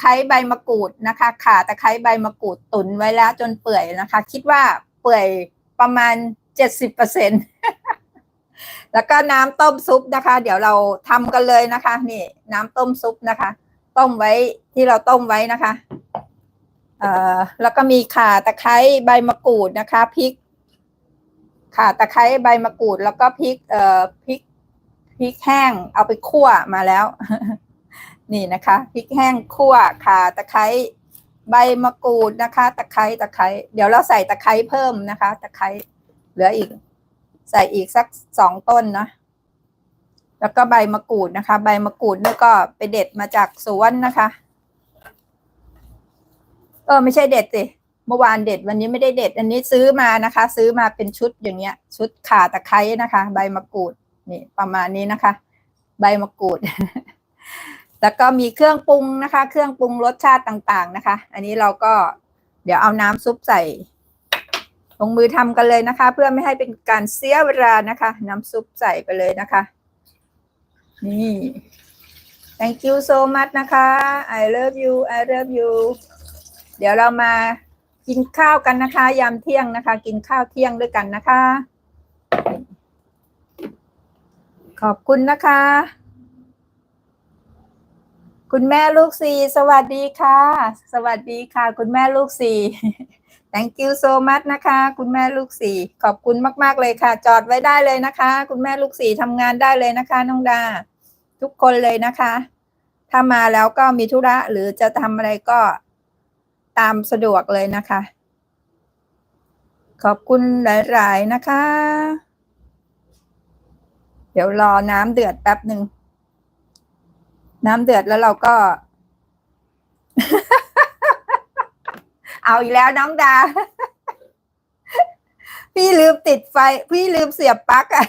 ไคร้ใบมะกรูดนะคะ ขาตะไคร้ใบมะกรูดตุนไว้แล้วจนเปื่อยนะคะ คิดว่าเปื่อยประมาณเจ็ดสิบเปอร์เซ็นแล้วก็น้ำต้มซุปนะคะ เดี๋ยวเราทำกันเลยนะคะ นี่ น้ำต้มซุปนะคะ ต้มไว้ที่เราต้มไว้นะคะเอ่อแล้วก็มีข่าตะไคร้ใบมะกรูดนะคะพริกข่าตะไคร้ใบมะกรูด แล้วก็พริกเอ่อพริกพริกแห้งเอาไปคั่วมาแล้ว นี่นะคะพริกแห้งคั่วข่าตะไคร้ใบมะกรูดนะคะ ตะไคร้ตะไคร้เดี๋ยวเราใส่ตะไคร้เพิ่มนะคะ ตะไคร้เหลืออีก ใส่อีกสักสองต้นนะแล้วก็ใบมะกรูดนะคะ ใบมะกรูดนี่ก็ไปเด็ดมาจากสวนนะคะ เออไม่ใช่เด็ดสิเมื่อวานเด็ดวันนี้ไม่ได้เด็ด อันนี้ซื้อมานะคะ ซื้อมาเป็นชุดอย่างเงี้ย ชุดข่าตะไคร้นะคะ ใบมะกรูดนี่ประมาณนี้นะคะ ใบมะกรูด แล้วก็มีเครื่องปรุงนะคะ เครื่องปรุงรสชาติต่างๆนะคะ อันนี้เราก็เดี๋ยวเอาน้ำซุปใส่ลงมือทำกันเลยนะคะ เพื่อไม่ให้เป็นการเสียเวลานะคะ น้ำซุปใส่ไปเลยนะคะ นี่ thank you so much นะคะ I love you I love you เดี๋ยวเรามากินข้าวกันนะคะ ยามเที่ยงนะคะ กินข้าวเที่ยงด้วยกันนะคะ ขอบคุณนะคะ คุณแม่ลูกสี่สวัสดีค่ะ สวัสดีค่ะ คุณแม่ลูกสี่ thank you so much นะคะ คุณแม่ลูกสี่ขอบคุณมาก ๆ เลยค่ะ จอดไว้ได้เลยนะคะ คุณแม่ลูกสี่ทำงานได้เลยนะคะ น้องดา ทุกคนเลยนะคะ ถ้ามาแล้วก็มีธุระหรือจะทำอะไรก็ตามสะดวกเลยนะคะ ขอบคุณหลาย ๆ นะคะ เดี๋ยวรอน้ำเดือดแป๊บหนึ่ง น้ำเดือดแล้วเราก็ เอาอีกแล้วน้องดา พี่ลืมติดไฟ พี่ลืมเสียบปลั๊กอะ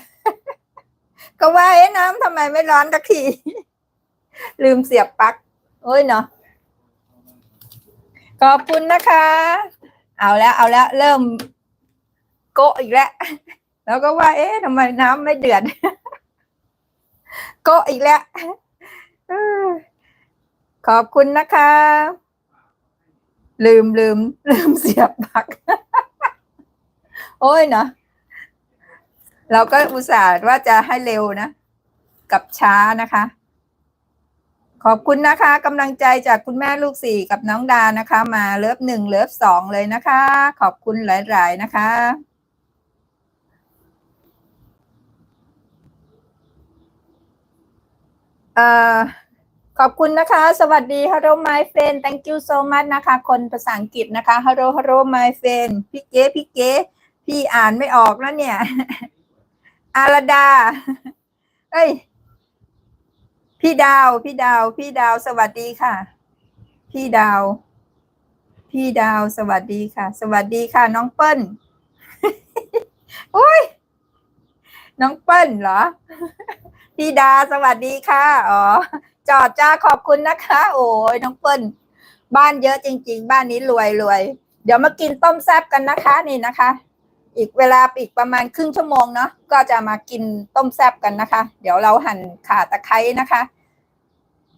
ก็ว่าเอ๊ะน้ำทำไมไม่ร้อนสักที ลืมเสียบปลั๊กโอ้ยเนาะขอบคุณนะคะ เอาแล้วเอาแล้ว เริ่มโกะอีกแล้ว แล้วก็ว่า เอ๊ะทำไมน้ำไม่เดือด โกะอีกแล้ว ขอบคุณนะคะ ลืมลืมลืมเสียบปลั๊กโอ้ยเนาะเราก็อุตส่าห์ว่าจะให้เร็วนะ กับช้านะคะ ขอบคุณนะคะกำลังใจจากคุณแม่ลูกสี่กับน้องดานะคะ มาเลิฟหนึ่งเลิฟสองเลยนะคะ ขอบคุณหลาย ๆ นะคะ เอ่อ ขอบคุณนะคะ สวัสดี Hello my friend thank you so much นะคะ คนภาษาอังกฤษนะคะ Hello Hello my friend พี่เก๋พี่เก๋พี่อ่านไม่ออกแล้วเนี่ย อารดา เอ้ย พี่ดาว พี่ดาว พี่ดาว สวัสดีค่ะ พี่ดาว พี่ดาว สวัสดีค่ะ สวัสดีค่ะ น้องเปิ้ลโอ้ย น้องเปิ้ลเหรอ พี่ดาสวัสดีค่ะ อ๋อ จอดจ้าขอบคุณนะคะ โอ้ยน้องเปิ้ลบ้านเยอะจริง ๆ บ้านนี้รวยรวยเดี๋ยวมากินต้มแซ่บกันนะคะนี่นะคะ อีกเวลาอีกประมาณครึ่งชั่วโมงเนาะก็จะมากินต้มแซ่บกันนะคะ เดี๋ยวเราหั่นข่าตะไคร้นะคะ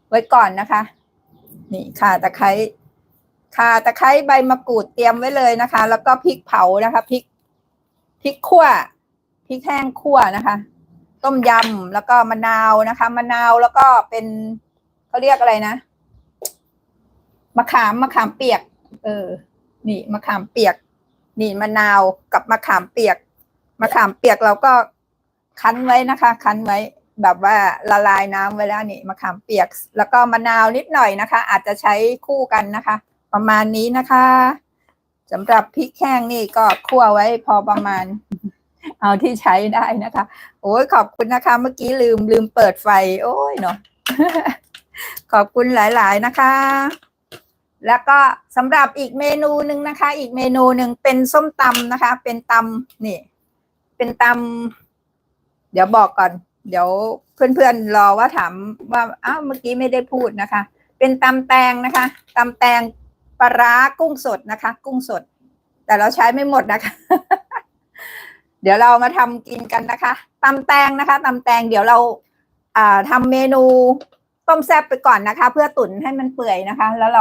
ไว้ก่อนนะคะ นี่ข่าตะไคร้ข่าตะไคร้ใบมะกรูดเตรียมไว้เลยนะคะ แล้วก็พริกเผานะคะพริกพริกขั่วพริกแห้งขั่วนะคะ ต้มยำแล้วก็มะนาวนะคะ มะนาวแล้วก็เป็นเขาเรียกอะไรนะมะขามมะขามเปียก เออ นี่มะขามเปียก นี่มะนาวกับมะขามเปียกมะขามเปียกเราก็คั้นไว้นะคะ คั้นไว้แบบว่าละลายน้ำไว้แล้วนี่มะขามเปียก แล้วก็มะนาวนิดหน่อยนะคะ อาจจะใช้คู่กันนะคะ ประมาณนี้นะคะสำหรับพริกแห้งนี่ก็คั่วไว้พอประมาณ เอาที่ใช้ได้นะคะ โอ้ยขอบคุณนะคะ เมื่อกี้ลืมลืมเปิดไฟ โอ้ยเนาะขอบคุณหลาย ๆ นะคะ แล้วก็สำหรับอีกเมนูหนึ่งนะคะ อีกเมนูหนึ่งเป็นส้มตำนะคะ เป็นตำนี่ เป็นตำเดี๋ยวบอกก่อน เดี๋ยวเพื่อนๆรอว่าถามว่าอ้าวเมื่อกี้ไม่ได้พูดนะคะ เป็นตำแตงนะคะตำแตงปลาร้ากุ้งสดนะคะ กุ้งสด แต่เราใช้ไม่หมดนะคะ เดี๋ยวเรามาทำกินกันนะคะตำแตงนะคะตำแตงเดี๋ยวเราอ่าทำเมนูต้มแซ่บไปก่อนนะคะ เพื่อตุ๋นให้มันเปื่อยนะคะ แล้วเรา